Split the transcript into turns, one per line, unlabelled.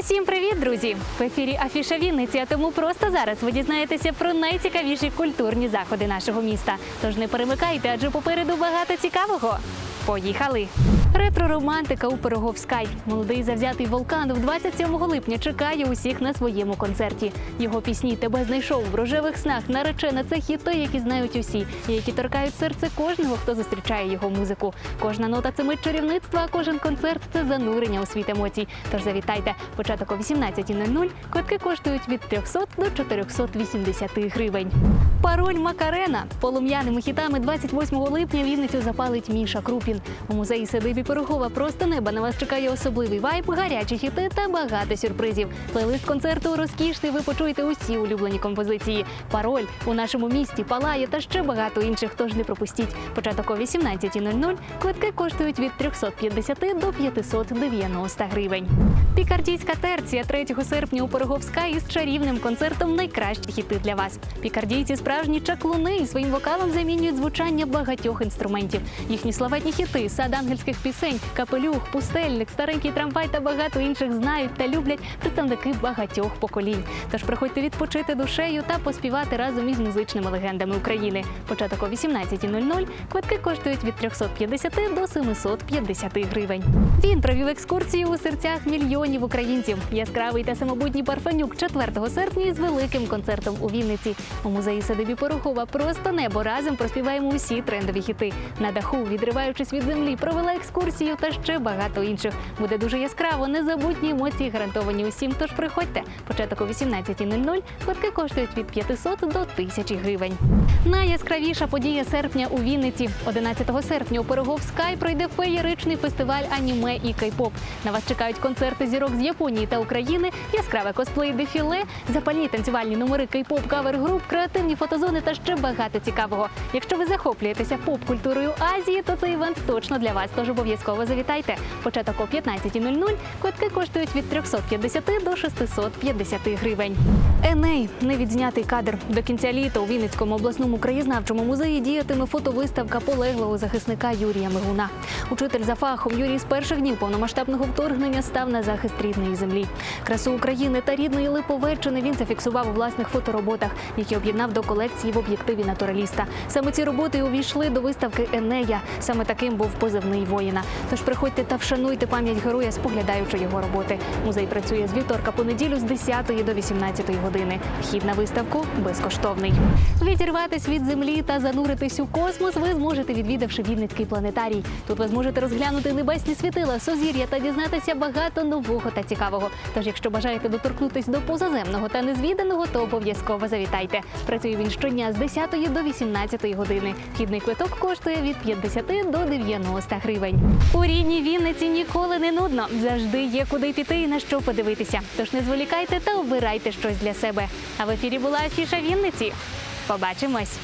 Усім привіт, друзі! В ефірі Афіша Вінниці, а тому просто зараз ви дізнаєтеся про найцікавіші культурні заходи нашого міста. Тож не перемикайте, адже попереду багато цікавого. Поїхали! Ретро-романтика у Пироговскай. Молодий завзятий вулкан 27 липня чекає усіх на своєму концерті. Його пісні тебе знайшов в рожевих снах. Наречена це хіти, які знають усі, і які торкають серце кожного, хто зустрічає його музику. Кожна нота це мить чарівництва, а кожен концерт це занурення у світ емоцій. Тож завітайте. Початок о 18.00. Квитки коштують від 300 до 480 гривень. Пароль Макарена полум'яними хітами 28 липня Вінницю запалить Міша Крупін. У музеї Садибі Пирогова просто неба на вас чекає особливий вайб, гарячі хіти та багато сюрпризів. Плейлист концерту розкішний. Ви почуєте усі улюблені композиції. Пароль у нашому місті палає та ще багато інших. Тож не пропустіть. Початок о 18.00. Квитки коштують від 350 до 590 гривень. Пікардійська терція 3 серпня у Пироговська із чарівним концертом найкращі хіти для вас. Пікардійці справжні чаклуни і своїм вокалом замінюють звучання багатьох інструментів. Їхні славетні хіти, сад ангельських пісень, капелюх, пустельник, старенький трамвай та багато інших знають та люблять представники багатьох поколінь. Тож приходьте відпочити душею та поспівати разом із музичними легендами України. Початок о 18.00. Квитки коштують від 350 до 750 гривень. Він провів екскурсію у серцях мільйонів українців. Яскравий та самобутній Парфенюк 4 серпня із великим концертом у Вінниці. У музеї Садибі Порохова просто небо разом проспіваємо усі трендові хіти. На даху, відриваючись від землі, провела екскурсію та ще багато інших. Буде дуже яскраво, незабутні емоції гарантовані усім. Тож приходьте. Початок о 18.00. Квитки коштують від 500 до 1000 гривень. Найяскравіша подія серпня у Вінниці. 11 серпня у Пирогов Скай пройде феєричний фестиваль аніме і кей-поп. На вас чекають концерти зірок з Японії та України, яскраве косплей дефіле, запальні танцювальні номери кей-поп кавер груп, креативні фотозони та ще багато цікавого. Якщо ви захоплюєтеся поп-культурою Азії, то цей івент точно для вас. Тож обов'язково завітайте. Початок о 15.00. Квитки коштують від 350 до 650 гривень. Еней невідзнятий кадр. До кінця літа у Вінницькому обласному краєзнавчому музеї діятиме фотовиставка полеглого захисника Юрія Мигуна. Учитель за фахом Юрій з перших днів повномасштабного вторгнення став на захист рідної землі. Красу України та рідної Липовеччини він зафіксував у власних фотороботах, які об'єднав до колекції в об'єктиві натураліста. Саме ці роботи увійшли до виставки Енея. Саме таким був позивний воїна. Тож приходьте та вшануйте пам'ять героя, споглядаючи його роботи. Музей працює з вівторка по неділю з 10 до 18 години. Вхід на виставку безкоштовний. Відірватись від землі та зануритись у космос ви зможете, відвідавши Вінницький планетарій. Тут ви зможете розглянути небесні світила, сузір'я та дізнатися багато нового та цікавого. Тож, якщо бажаєте доторкнутись до позаземного та незвіданого, то обов'язково завітайте. Працює він щодня з 10 до 18 години. Вхідний квиток коштує від 50 до 90 гривень. У рідній Вінниці ніколи не нудно. Завжди є куди піти і на що подивитися. Тож не зволікайте та обирайте щось для себе. А в ефірі була афіша Вінниці. Побачимось.